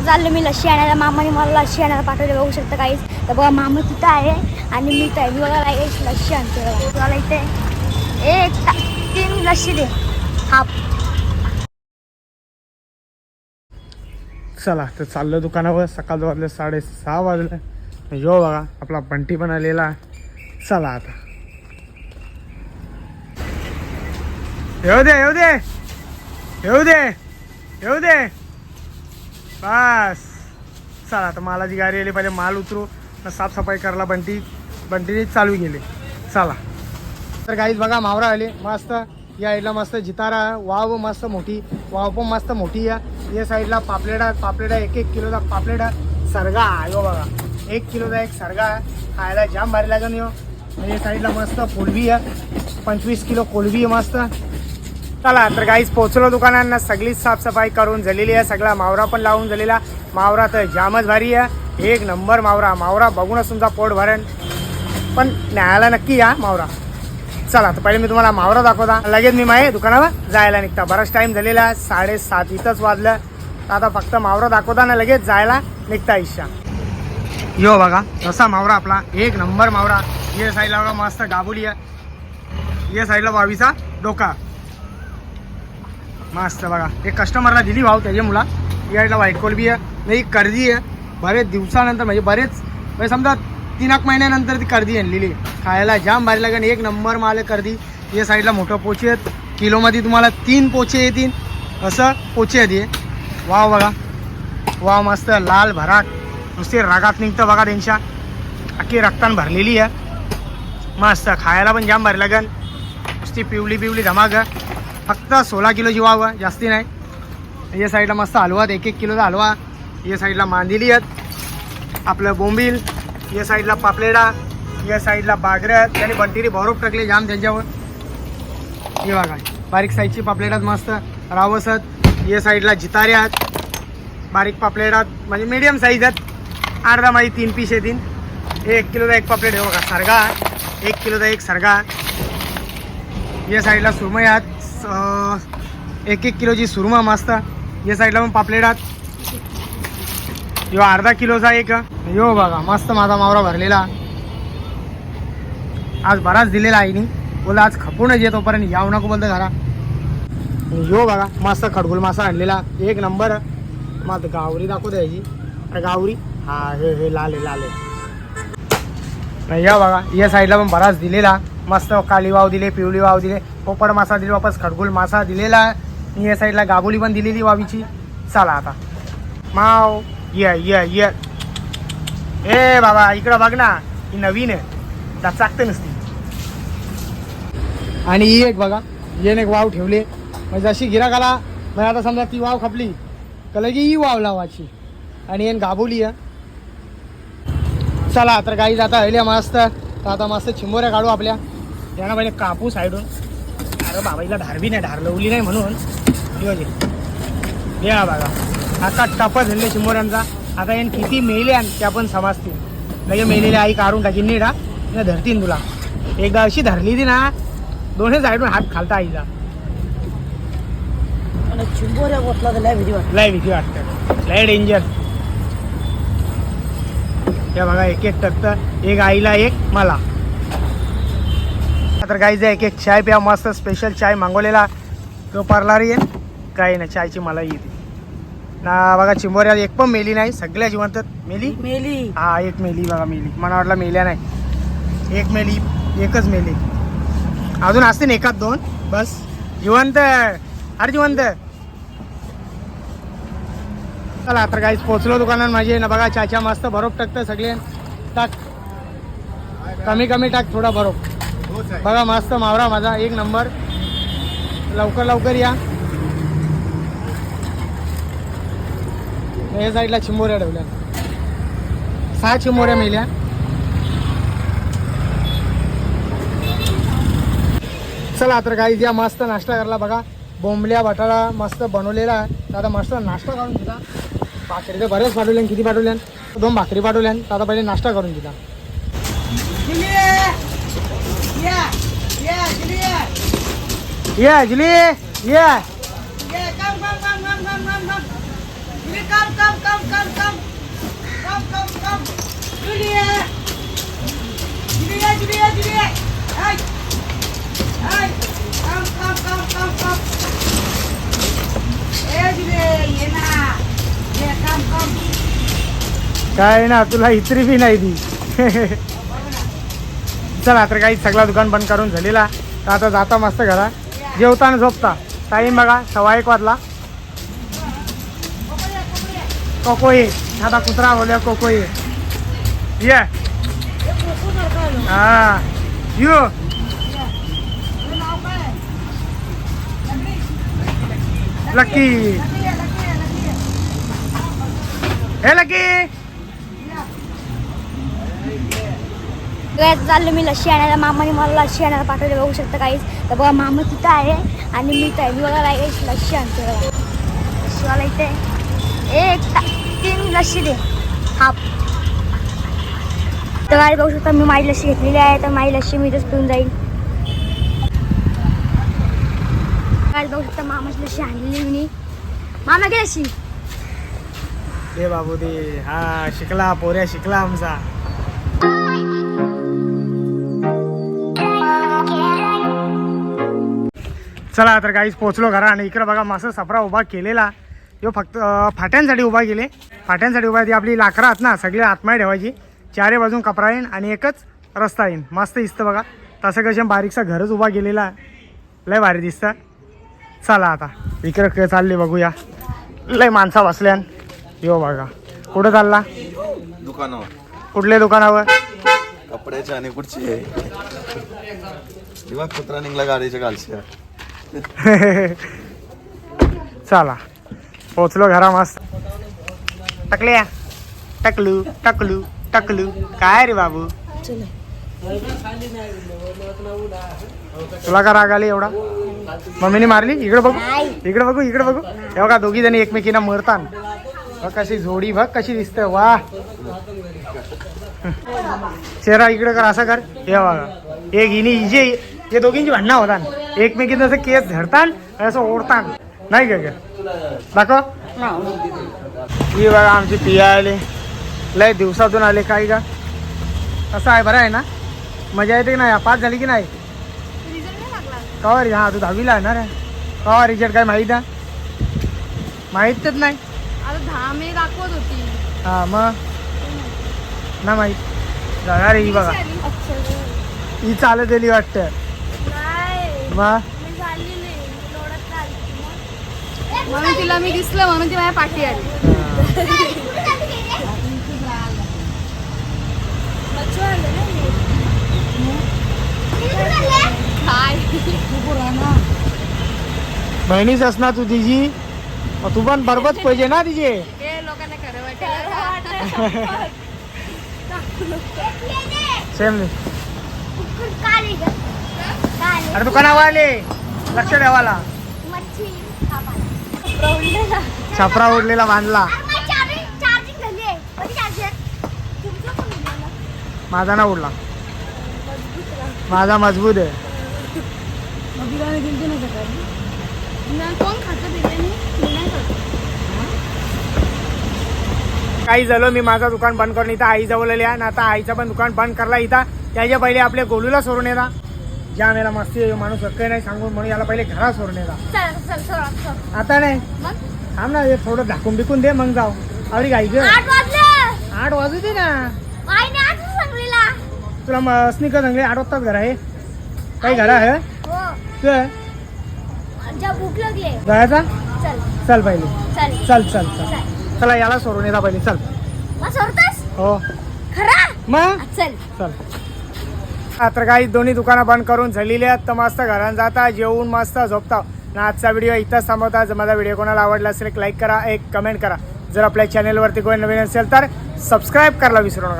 आता चाललो मी लशी आणायला. मामाने मला लशी आणायला पाठवले. बघू शकता काहीच तर बघा मामा तिथं आहे आणि मी तर मी बघा एक लशी आणते बघा. इथे एक तीन लशी दे. हाफ. चला तर चाललं दुकानावर. सकाळ वाजले साडेसहा वाजले. यो बघा आपला बंटी पण आलेला चला आता. येऊ दे येऊ दे. येऊ दे. येऊ दे. बस. चला आता मालाची गाडी आली पहिले माल उतरू साफसफाई करायला बंटी बंटीने चालू गेले चला. तर गाईज बघा मावरा आले मस्त. या साईडला मस्त जितारा वाव मस्त मोठी वाव पण मस्त मोठी या या साईडला पापलेडा पापलेडा एक एक किलोचा पापलेडा सरगा आहे हो बघा. एक किलोचा एक सरगा आहे. खायला जाम भारी लागेल यो. या साईडला मस्त कोलबी आहे. पंचवीस किलो कोलबी आहे मस्त. चला तर काहीच पोचलो दुकानांना. सगळीच साफसफाई करून झालेली आहे. सगळा मावरा पण लावून झालेला. मावरा तर जामच भारी आहे. एक नंबर मावरा. मावरा बघूनच तुमचा पोट भरण पण न्यायला नक्की या मावरा. चला तर पहिले मी तुम्हाला मावरा दाखवता. लगेच मी माझ्या दुकानावर जायला निघता. बराच टाईम झालेला. आहे. साडेसात इथंच वाजलं. तर आता फक्त मावरा दाखवता ना लगेच जायला निघता इच्छा यो बघा तसा मावरा आपला. एक नंबर मावरा. ये साईडला मस्त गाबुली आहे. ये साईडला बावीचा डोका. मस्त बघा. एक कस्टमरला दिली भाव त्याच्या मुला या साईडला व्हाईट कोलबी आहे. नाही कर्दी आहे. बरेच दिवसानंतर म्हणजे बरेच म्हणजे समजा तीन एक महिन्यानंतर ती कर्दी आणलेली खायला जाम भारी लागेल. एक नंबर माल आहे कर्दी. या साईडला मोठं पोचे आहेत. किलोमध्ये तुम्हाला तीन पोचे येतील. असं पोचे आहेत हे. वाव बघा. वाव मस्त. लाल भराट. नुसती रागात निघतं बघा त्यांच्या. अख्खी रक्तान भरलेली आहे. मस्त. खायला पण जाम भारी लागेल. नुसती पिवली पिवली धमाक. आहे. फक्त सोळा किलो जीवा हवा जास्ती नाही. या साईडला मस्त हलवा एक एक किलोचा हलवा. या साईडला मांदिली आहेत. आपलं बोंबील. या साईडला पापलेडा. या साईडला बागऱ्या त्याने बंटिरी भरूप टाकले जाम त्यांच्यावर. हे बघा. बारीक साईजची पापलेटात मस्त. रावस आहेत. या साईडला जितारे आहेत. बारीक पापलेटात म्हणजे मीडियम साईज आहेत. अर्धा माझी तीन पीस येतील हे एक किलोचा एक पापलेट हे बघा. सरगा. एक किलोचा एक सरगा. या साईडला सुरमई आहात. एक एक किलोची सुरमा मस्त. या साईडला पण पापलेट आहात. यो अर्धा किलोचा एक. यो बघा मस्त माझा मावरा भरलेला. आज बराच दिलेला आईनी बोला आज खपूनच येतो पर्यंत याव नको बोलतो घरा यो बघा मस्त खडगुल मासा आणलेला. एक नंबर. मग गावरी दाखवतो याची. अरे गावरी? हा हे हे लाल आहे लाल आहे. या बघा या साईडला पण बराच दिलेला. मस्त काळी वाव दिले पिवळी वाव दिले. पोपड मासा दिले वापस खडगुल मासा दिलेला आणि या साईडला गाबोली पण दिलेली वावीची. चला आता. माव ये ये ये. ए बाबा इकडं बघ ना. ही नवीन आहे. त्यात चाकते नसती. आणि ही एक बघा. येन एक वाव ठेवले. म्हणजे जशी गिराकाला म्हणजे आता समजा ती वाव खपली तर लगे ही वाव लावाची आणि येन गाबोली आहे. चला तर गाई जाता हल्या मस्त. तर आता मस्त चिंबोऱ्या काढू आपल्या. त्यांना पहिले कापूस साईडून अरे बाबाईला धारवी नाही धार लवली नाही म्हणून. बघे. या बघा. आता टपा झाले चिंबोऱ्यांचा. आता येईन किती मेले आणि त्या पण समजतील. लगे मेलेल्या आई काढून टाकीन. नीडा धरतीन तुला. एकदा अशी धरली ती ना दोन्ही साईडून हात खालता आईला. चिंबोऱ्या गोठला तर लय भीती वाटते. लय भीती वाटतं. लय डेंजर हे बघा एक एक टक्क एक आईला एक मला. तर गाईचा एक एक चाय प्या मस्त स्पेशल चाय मागवलेला. तो परलारी आहे काही ना चायची मला येते. ना बघा चिंबोऱ्या एक पण मेली नाही. सगळ्या जिवंत मेली? मेली. हा एक मेली बघा मेली. मला वाटलं मेल्या नाही. एक मेली एकच मेली. अजून असतील एकाच दोन. बस. जिवंत. अरे जिवंत. चला तर काहीच पोचलो दुकानात माझे. ना बघा चाचा मस्त बरोब टाकतं सगळे. टाक. कमी कमी टाक थोडा बरोब. बघा मस्त मावरा माझा एक नंबर. लवकर लवकर या. या साईडला चिंबोऱ्या ठेवल्या. सहा चिंबोऱ्या मेल्या. चला तर काही द्या मस्त नाश्ता करायला बघा. बोंबल्या बटाटा मस्त बनवलेला आहे. आता मस्त नाश्ता करून दिला भाकरी तर बऱ्याच पाठवल्यान किती पाठवल्यान दोन भाकरी पाठवल्यान आता पहिले नाश्ता करून दिला ये जुली ये. काय ना तुला इत्री बी नाही दी. चला तर काही सगळा दुकान बंद करून झालेला. तर आता जाता मस्त घरा. जेवताना झोपता. टाईम बघा सव्वा एक वाजला. कोकोई आता कुत्रा बोलूया कोकोई. ये. हा. यू. लकी. Hey lucky. आता चाललो मी लशी आणायला. मामाने मला लशी आणायला पाठवले. बघू शकता काहीच. तर बघा मामा तिथं आहे आणि मी तर मी बघा लागेल लशी आणते बघा. लशीवाला इथे एक तीन लशी दे. हाफ. तर काय बघू शकता मी माझी लशी घेतलेली आहे. तर माझी लशी मी इथंच पिऊन जाईल काय बघू शकता मामाची लशी आणलेली मी. मामा घे लशी दे बाबू दे हा शिकला पोऱ्या शिकला आमचा. चला तर काहीच पोचलो घरा आणि इकडं बघा मस्त सफरा उभा केलेला. यो फक्त फाट्यांसाठी उभा केले फाट्यांसाठी उभा ती आपली लाकडं आहेत ना सगळी आतमाय ठेवायची. चारे बाजून कपडा येईन आणि एकच रस्ता येईन. मस्त दिसतं बघा. तसं कसं बारीकसा घरच उभा केलेला. लय भारी दिसतं. चला आता इकडं क- चालले बघूया. लय माणसा बसल्यान यो बघा. कुठं चालला? दुकानावर. कुठल्या दुकानावर? कपड्याचे आणि कुठचे तेव्हा कुत्रा निघला गाडीच्या गालच्या चला. पोचलो घरा मस्त. टकल्या. टकलू टकलू टकलू. काय रे बाबू? तुला का राग आली एवढा? मम्मीने मारली? इकडे बघू. इकडे बघू इकडे बघू. हे बघा दोघी जणी एकमेकींना मरतान बघ कशी जोडी बघ कशी दिसते. वा. चेहरा इकडे कर असं कर. हे बघा. एक हिनी हिजे. हे दोघींची भांडणं होतात. एकमेकींना असं केस धरतात आणि असं ओढतात. नाही का? दाखव. ही बघा आमची पिया आली. लय दिवसातून आले काय का? कसं आहे बरं आहे ना? मजा येते की नाही? पास झाली की नाही? कवा रे हा तू दहावीला आहे. ना रे कवा रिझल्ट काय माहीत आहे? माहीतच नाही. दाखवत होती. हा मग? ना माहीत. जाणार रे ही बघा. ही चालत गेली वाटतं. मग म्हणून तिला मी दिसलं म्हणून ती माझ्या पाठी आली. काय बहिणीच असणार तू तिची मग तू पण बरोबरच पाहिजे ना तिचे हे लोकांना खरं वाटेल. सेम अरे दुकानावर आले? लक्ष ठेवाला छपरा उडलेला बांधला. माझा ना उडला माझा मजबूत आहे. काही झालं मी माझं दुकान बंद करून इथं आई जवळ आली आणि आता आईचं पण दुकान बंद करला इथं. त्याच्या पहिले आपल्या गोलूला सोडून येतात ज्या मेला मस्ती आहे, माणूस काही नाही सांगून म्हणून याला पहिले घरात सोडून येतात आता नाही. थांब ना हे थोडं झाकून बिकून दे मग जाऊ. आवडी गाई ग. आठ वाजले. आठ वाजू दे ना. आईने आठ सांगलेला. तुला स्निकर आठ वाजताच घर आहे. काही घर आहे हो? तुझं? जेव्हा भूक लागली जायचा चल. चल पहिले. चल. चल चल चल. चला. याला सोडून येता पहिले. चल. मग सोडतोस? हो. खरा? मग? चल. चल. आता काही दोन्ही दुकानं बंद करून झालेली आहेत. तर मस्त घरात जाता जेवून मस्त झोपता. ना आजचा व्हिडिओ इथंच थांबवता. जर माझा व्हिडिओ कोणाला आवडला असेल एक लाईक करा एक कमेंट करा. जर आपल्या चॅनेलवरती कोणी नवीन असेल तर सबस्क्राईब करायला विसरू नका.